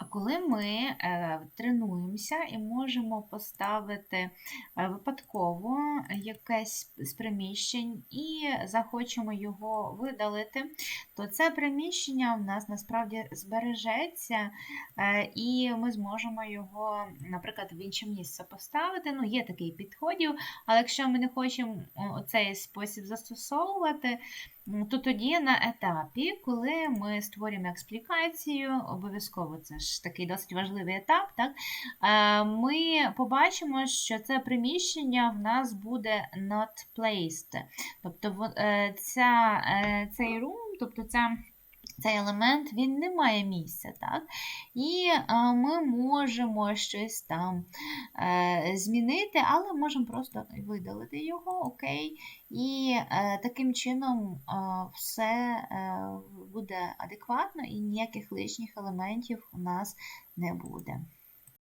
a коли ми е, тренуємося і можемо поставити е, випадково якесь з приміщень і захочемо його видалити, то це приміщення в нас насправді збережеться, е, і ми зможемо його, наприклад, в інше місце поставити. Ну, є такий підходів, але якщо ми не хочемо цей спосіб застосовувати, то тоді на етапі, коли ми створюємо експлікацію, обов'язково це ж такий досить важливий етап, так, е, ми побачимо, що це приміщення в нас буде not placed. Тобто е, ця, е, цей room, тобто ця. Цей елемент він не має місця, так? І е, ми можемо щось там е, змінити, але можемо просто видалити його, окей. І е, таким чином все буде адекватно і ніяких лишніх елементів у нас не буде.